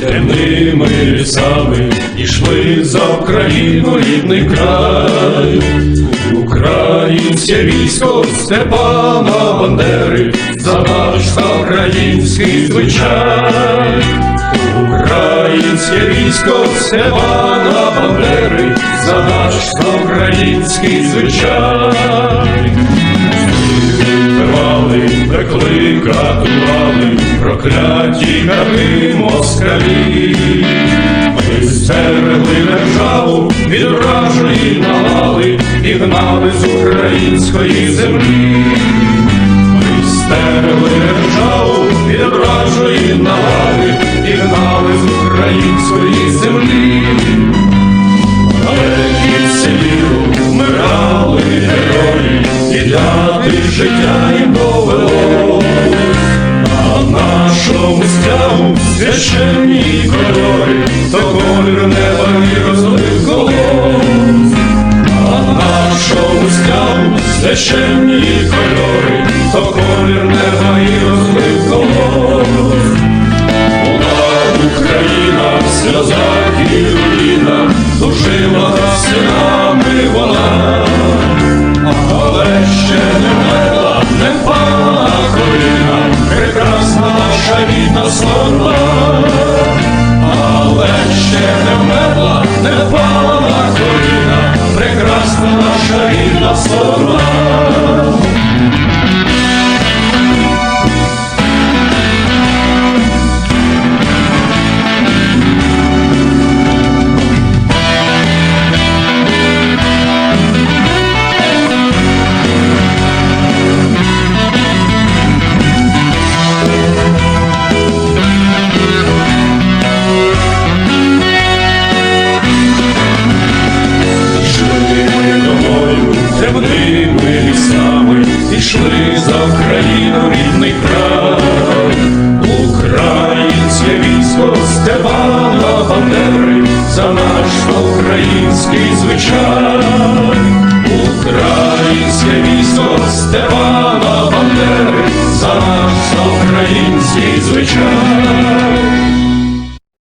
темними лісами ішли за Україну рідний край, українське військо Степана Бандери, за наш український звичай, українське військо Степана Бандери, за наш український звичай. Вбивали, пекли, катували, прокляті кати москалі. Ми стерегли державу від навали і гнали з української землі. Ми стерегли державу від навали і гнали з української землі. Далекі селі вмирали герої, і дати життя їм довело. Нашому стягу священні кольори, то колір неба і розлив колон. а нашому стягу священні кольори, наша рідна слава, але ще не вмерла, не впала на коліна, прекрасна наша рідна слава. Темними лісами, ішли за Україну рідний край, українське військо Степана Бандери, за наш український звичай, українське військо Степана Бандери, за наш український звичай.